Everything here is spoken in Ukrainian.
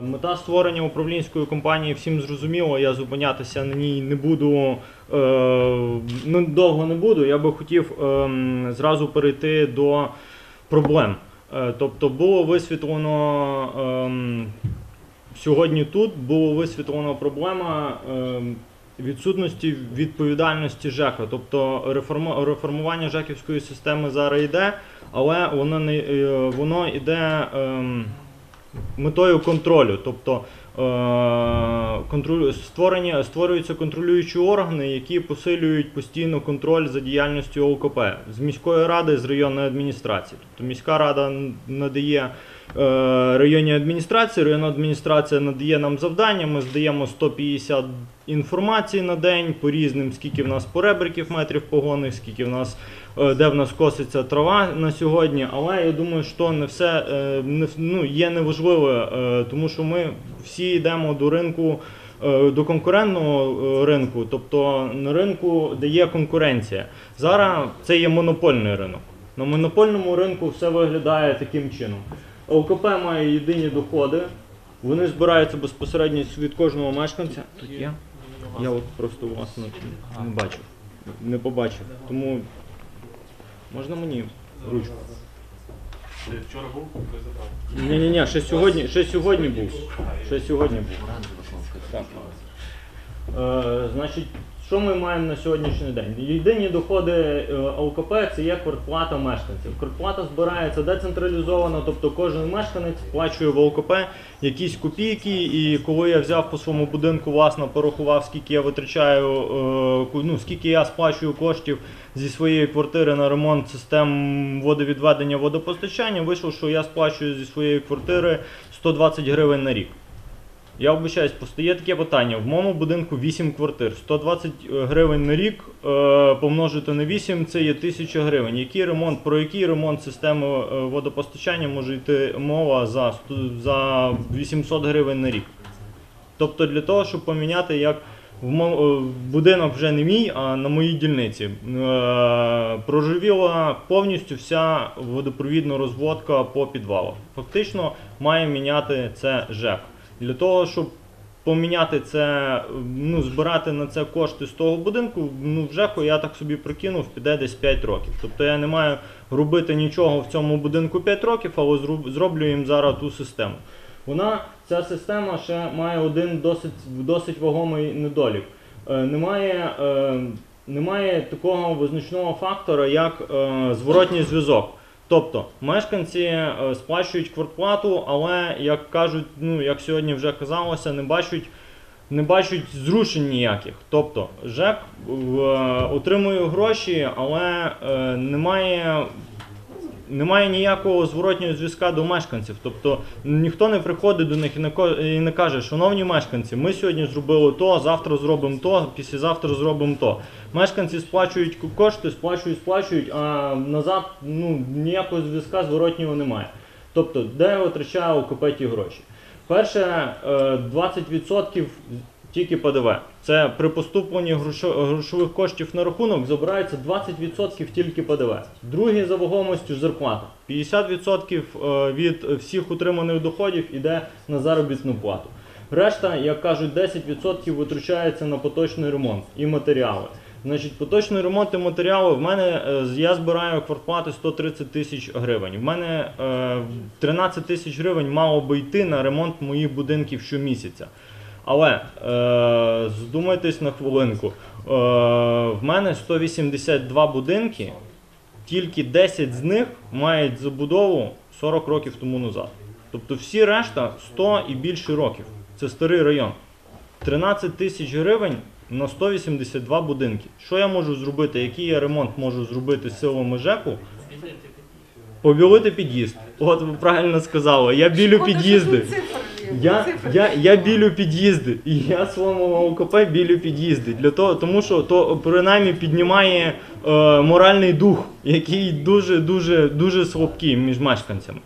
Мета створення управлінської компанії всім зрозуміло, я зупинятися на ній не буду, е, ну, довго не буду. Я би хотів ем, зразу перейти до проблем. Е, тобто було висвітлено ем, сьогодні тут було висвітлено проблема ем, відсутності відповідальності ЖЕКа. Тобто реформу- реформування ЖЕКівської системи зараз йде, але воно не е, воно йде. ем, метою контролю. Тобто контролю, створення, створюються контролюючі органи, які посилюють постійно контроль за діяльністю ОКП з міської ради, з районної адміністрації. Тобто міська рада надає е, районній адміністрації, районна адміністрація надає нам завдання, ми здаємо 150 інформації на день по різним, скільки в нас поребриків метрів погонних, скільки в нас е, де в нас коситься трава на сьогодні. Але я думаю, що не все е, ну, є неважливе, е, тому що ми всі йдемо до ринку. е, До конкурентного е, ринку, тобто на ринку, де є конкуренція. Зараз це є монопольний ринок. На монопольному ринку все виглядає таким чином. ОКП має єдині доходи, вони збираються безпосередньо від кожного мешканця. Тут є? Я от просто вас не, не бачив, не побачив. Тому можна мені ручку? Вчора був, коли забрав. Ні, ні, ні, ще сьогодні, ще сьогодні був. Ще сьогодні був. Так. Е, значить, що ми маємо на сьогоднішній день? Єдині доходи е, ЛКП це є квартплата мешканців. Квартплата збирається децентралізовано, тобто кожен мешканець сплачує в ЛКП якісь копійки. І коли я взяв по своєму будинку, власне, порахував, скільки я витрачаю, е, ну, скільки я сплачую коштів зі своєї квартири на ремонт систем водовідведення водопостачання, вийшло, що я сплачую зі своєї квартири 120 гривень на рік. Я обіцяюсь, постає таке питання. В моєму будинку 8 квартир. 120 гривень на рік е, помножити на 8 це є 1000 гривень. Який ремонт, про який ремонт системи е, водопостачання може йти мова за, за 800 гривень на рік? Тобто для того, щоб поміняти як в е, будинок вже не мій, а на моїй дільниці. Е, Проживіла повністю вся водопровідна розводка по підвалах. Фактично має міняти це ЖЕК. Для того, щоб поміняти це, ну, збирати на це кошти з того будинку, ну, в ЖЕКу я так собі прикинув, піде десь 5 років. Тобто я не маю робити нічого в цьому будинку 5 років, але зроблю їм зараз ту систему. Вона, ця система ще має один досить, досить вагомий недолік. Е, немає, е, немає такого визначного фактора, як е, зворотній зв'язок. Тобто мешканці е, сплачують квартплату, але як кажуть, ну як сьогодні вже казалося, не бачать, не бачать зрушень ніяких. Тобто ЖЕК е, отримує гроші, але е, немає немає ніякого зворотнього зв'язка до мешканців. Тобто ніхто не приходить до них і не, каже, шановні мешканці, ми сьогодні зробили то, завтра зробимо то, післязавтра зробимо то. Мешканці сплачують кошти, сплачують, сплачують, а назад ну, ніякого зв'язка зворотнього немає. Тобто, де витрачає ОКП ті гроші? Перше, е, 20% тільки ПДВ. Це при поступленні грошо- грошових коштів на рахунок забирається 20% тільки ПДВ. Другий за вагомістю зарплата. 50% е, від всіх отриманих доходів іде на заробітну плату. Решта, як кажуть, 10% витрачається на поточний ремонт і матеріали. Значить, поточний ремонт і матеріали в мене е, я збираю квартплати 130 тисяч гривень. В мене е, 13 тисяч гривень мало би йти на ремонт моїх будинків щомісяця. Але е, здумайтесь на хвилинку. Е, в мене 182 будинки, тільки 10 з них мають забудову 40 років тому назад. Тобто всі решта 100 і більше років. Це старий район. 13 тисяч гривень на 182 будинки. Що я можу зробити? Який я ремонт можу зробити силами ЖЕКу? Побілити під'їзд. От ви правильно сказали. Я білю під'їзди. Я, я, я білю під'їзди, і я своєму ОКП білю під'їзди. Для того, тому що то принаймні піднімає е, моральний дух, який дуже дуже дуже слабкий між мешканцями.